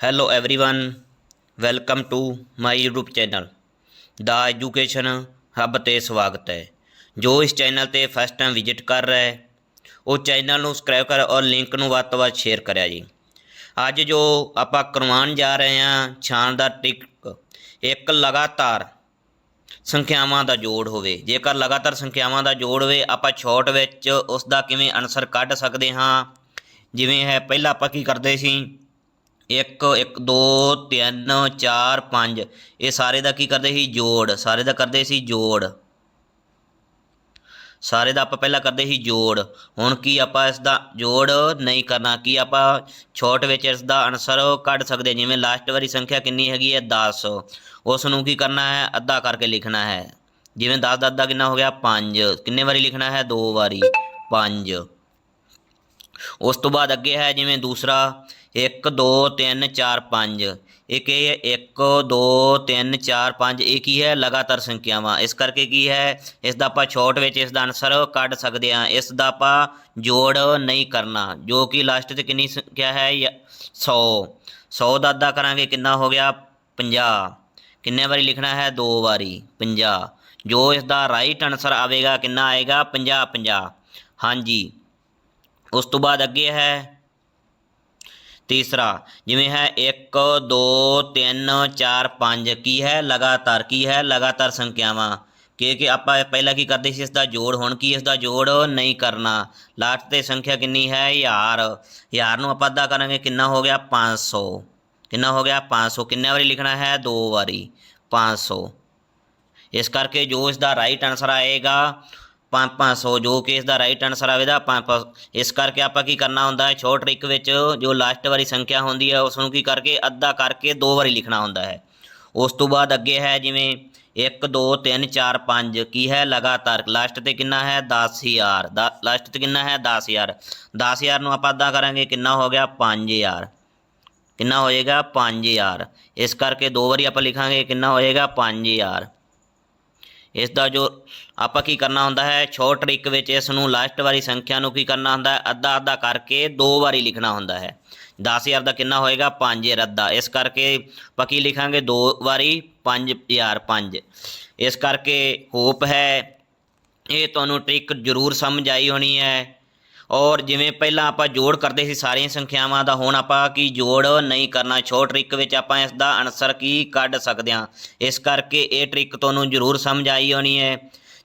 hello everyone welcome to my youtube channel the education hub ਤੇ ਸਵਾਗਤ ਹੈ। ਜੋ ਇਸ ਚੈਨਲ ਤੇ ਫਸਟ ਟਾਈਮ ਵਿਜ਼ਿਟ ਕਰ ਰਿਹਾ ਹੈ, ਉਹ ਚੈਨਲ ਨੂੰ ਸਬਸਕ੍ਰਾਈਬ ਕਰ ਔਰ ਲਿੰਕ ਨੂੰ ਵੱਧ ਤੋਂ ਵੱਧ ਸ਼ੇਅਰ ਕਰਿਆ ਜੀ। ਅੱਜ ਜੋ ਆਪਾਂ ਕਰਵਾਉਣ ਜਾ ਰਹੇ ਹਾਂ ਸ਼ਾਨਦਾਰ ਟਿਕ ਇੱਕ ਲਗਾਤਾਰ ਸੰਖਿਆਵਾਂ ਦਾ ਜੋੜ ਹੋਵੇ। ਜੇਕਰ ਲਗਾਤਾਰ ਸੰਖਿਆਵਾਂ ਦਾ ਜੋੜ ਹੋਵੇ, ਆਪਾਂ ਛੋਟ ਵਿੱਚ ਉਸ ਦਾ ਕਿਵੇਂ ਆਨਸਰ ਕੱਢ ਸਕਦੇ ਹਾਂ। ਜਿਵੇਂ ਹੈ, ਪਹਿਲਾਂ ਆਪਾਂ ਕੀ ਕਰਦੇ ਸੀ 1 1 2 3 4 5 ਇਹ ਸਾਰੇ ਦਾ ਕੀ ਕਰਦੇ ਸੀ? ਜੋੜ। ਸਾਰੇ ਦਾ ਕਰਦੇ ਸੀ ਜੋੜ। ਸਾਰੇ ਦਾ ਆਪਾਂ ਪਹਿਲਾਂ ਕਰਦੇ ਸੀ ਜੋੜ। ਹੁਣ ਕੀ ਆਪਾਂ ਇਸ ਦਾ ਜੋੜ ਨਹੀਂ ਕਰਨਾ? ਕੀ ਆਪਾਂ ਛੋਟ ਵਿੱਚ ਇਸ ਦਾ ਆਨਸਰ ਕੱਢ ਸਕਦੇ? ਜਿਵੇਂ ਲਾਸਟ ਵਾਰੀ ਸੰਖਿਆ ਕਿੰਨੀ ਹੈਗੀ ਹੈ? 10 ਉਸ ਨੂੰ ਕੀ ਕਰਨਾ ਹੈ? ਅੱਧਾ ਕਰਕੇ ਲਿਖਣਾ ਹੈ। ਜਿਵੇਂ 10 ਦਾ ਅੱਧਾ ਕਿੰਨਾ ਹੋ ਗਿਆ? 5 ਕਿੰਨੇ ਵਾਰੀ ਲਿਖਣਾ ਹੈ? ਦੋ ਵਾਰੀ। 5 ਉਸ ਤੋਂ ਬਾਅਦ ਅੱਗੇ ਹੈ ਜਿਵੇਂ ਦੂਸਰਾ। 1 2 3 4 5 ਇੱਕ ਇਹ 1 2 3 4 5 ਇਹ ਕੀ ਹੈ? ਲਗਾਤਾਰ ਸੰਖਿਆਵਾਂ। ਇਸ ਕਰਕੇ ਕੀ ਹੈ? ਇਸ ਦਾ ਆਪਾਂ ਛੋਟ ਵਿੱਚ ਇਸ ਦਾ ਆਨਸਰ ਕੱਢ ਸਕਦੇ ਹਾਂ। ਇਸ ਦਾ ਆਪਾਂ ਜੋੜ ਨਹੀਂ ਕਰਨਾ, ਜੋ ਕਿ ਲਾਸਟ ਤੇ ਕਿੰਨੀ ਸੰਖਿਆ ਹੈ? 100 100 ਦਾ ਅੱਧਾ ਕਰਾਂਗੇ, ਕਿੰਨਾ ਹੋ ਗਿਆ? 50 ਕਿੰਨੇ ਵਾਰੀ ਲਿਖਣਾ ਹੈ? ਦੋ ਵਾਰੀ। 50 ਜੋ ਇਸ ਦਾ ਰਾਈਟ ਆਨਸਰ ਆਵੇਗਾ, ਕਿੰਨਾ ਆਏਗਾ? 50 50 ਹਾਂਜੀ। ਉਸ ਤੋਂ ਬਾਅਦ ਅੱਗੇ ਹੈ ਤੀਸਰਾ, ਜਿਵੇਂ ਹੈ 1 2 3 4 5 ਕੀ ਹੈ? ਲਗਾਤਾਰ, ਕੀ ਹੈ? ਲਗਾਤਾਰ ਸੰਖਿਆਵਾਂ। ਕਿ ਕਿ ਆਪਾਂ ਪਹਿਲਾਂ ਕੀ ਕਰਦੇ ਸੀ ਇਸ ਦਾ ਜੋੜ, ਹੁਣ ਕੀ ਇਸ ਦਾ ਜੋੜ? ਨਹੀਂ ਕਰਨਾ। ਲਾਸਟ ਤੇ ਸੰਖਿਆ ਕਿੰਨੀ ਹੈ? ਹਜ਼ਾਰ। ਹਜ਼ਾਰ ਨੂੰ ਆਪਾਂ ਅੱਧਾ ਕਰਾਂਗੇ, ਕਿੰਨਾ ਹੋ ਗਿਆ? 500 ਕਿੰਨਾ ਹੋ ਗਿਆ? 500 ਕਿੰਨੇ ਵਾਰੀ ਲਿਖਣਾ ਹੈ? ਦੋ ਵਾਰੀ। 500 ਇਸ ਕਰਕੇ ਜੋ ਇਸ ਦਾ ਰਾਈਟ ਆਨਸਰ ਆਏਗਾ 500 ਜੋ ਕਿ ਇਸ ਦਾ ਰਾਈਟ ਆਨਸਰ ਆਵੇਗਾ 500 ਇਸ ਕਰਕੇ ਆਪਾਂ ਕੀ ਕਰਨਾ ਹੁੰਦਾ ਹੈ ਛੋਟ ਟ੍ਰਿਕ ਵਿੱਚ ਜੋ ਲਾਸਟ ਵਾਰੀ ਸੰਖਿਆ ਹੁੰਦੀ ਹੈ, ਉਸ ਨੂੰ ਕੀ ਕਰਕੇ, ਅੱਧਾ ਕਰਕੇ ਦੋ ਵਾਰੀ ਲਿਖਣਾ ਹੁੰਦਾ ਹੈ। ਉਸ ਤੋਂ ਬਾਅਦ ਅੱਗੇ ਹੈ ਜਿਵੇਂ 1 2 3 4 5 ਕੀ ਹੈ ਲਗਾਤਾਰ ਲਾਸਟ ਤੇ ਕਿੰਨਾ ਹੈ? 10000 ਲਾਸਟ ਤੇ ਕਿੰਨਾ ਹੈ? 10000 10000 ਨੂੰ ਆਪਾਂ ਅੱਧਾ ਕਰਾਂਗੇ, ਕਿੰਨਾ ਹੋ ਗਿਆ? 5000 ਕਿੰਨਾ ਹੋਏਗਾ? ਜਾਏਗਾ 5000 ਇਸ ਕਰਕੇ ਦੋ ਵਾਰੀ ਆਪਾਂ ਲਿਖਾਂਗੇ, ਕਿੰਨਾ ਹੋਏਗਾ? 5000 ਇਸ ਦਾ ਜੋ ਆਪਾਂ ਕੀ ਕਰਨਾ ਹੁੰਦਾ ਹੈ, ਛੋਟ ਟ੍ਰਿਕ ਵਿੱਚ ਇਸ ਨੂੰ ਲਾਸਟ ਵਾਲੀ ਸੰਖਿਆ ਨੂੰ ਕੀ ਕਰਨਾ ਹੁੰਦਾ ਹੈ, ਅੱਧਾ ਅੱਧਾ ਕਰਕੇ ਦੋ ਵਾਰੀ ਲਿਖਣਾ ਹੁੰਦਾ ਹੈ। 10000 ਦਾ ਕਿੰਨਾ ਹੋਏਗਾ? 5000 ਅੱਧਾ। ਇਸ ਕਰਕੇ ਆਪਾਂ ਕੀ ਲਿਖਾਂਗੇ? ਦੋ ਵਾਰੀ 5000 5 ਇਸ ਕਰਕੇ ਹੋਪ ਹੈ, ਇਹ ਤੁਹਾਨੂੰ ਟ੍ਰਿਕ ਜ਼ਰੂਰ ਸਮਝ ਆਈ ਹੋਣੀ ਹੈ। ਔਰ ਜਿਵੇਂ ਪਹਿਲਾਂ ਆਪਾਂ ਜੋੜ ਕਰਦੇ ਸੀ ਸਾਰੀਆਂ ਸੰਖਿਆਵਾਂ ਦਾ, ਹੁਣ ਆਪਾਂ ਕੀ ਜੋੜ ਨਹੀਂ ਕਰਨਾ, ਛੋਟ ਟ੍ਰਿਕ ਵਿੱਚ ਆਪਾਂ ਇਸ ਦਾ ਆਨਸਰ ਕੀ ਕੱਢ ਸਕਦੇ ਹਾਂ? ਇਸ ਕਰਕੇ ਇਹ ਟ੍ਰਿਕ ਤੁਹਾਨੂੰ ਜ਼ਰੂਰ ਸਮਝ ਆਈ ਹੋਣੀ ਹੈ।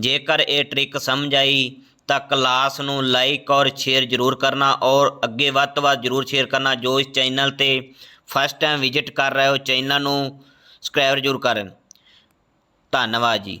ਜੇਕਰ ਇਹ ਟ੍ਰਿਕ ਸਮਝ ਆਈ, ਤਾਂ ਕਲਾਸ ਨੂੰ ਲਾਈਕ ਔਰ ਸ਼ੇਅਰ ਜ਼ਰੂਰ ਕਰਨਾ ਔਰ ਅੱਗੇ ਵੱਧ ਤੋਂ ਵੱਧ ਜ਼ਰੂਰ ਸ਼ੇਅਰ ਕਰਨਾ ਜੋ ਇਸ ਚੈਨਲ ਤੇ ਫਸਟ ਟਾਈਮ ਵਿਜ਼ਿਟ ਕਰ ਰਹੇ ਹੋ, ਚੈਨਲ ਨੂੰ ਸਬਸਕ੍ਰਾਈਬ ਜ਼ਰੂਰ ਕਰਨ। ਧੰਨਵਾਦ ਜੀ।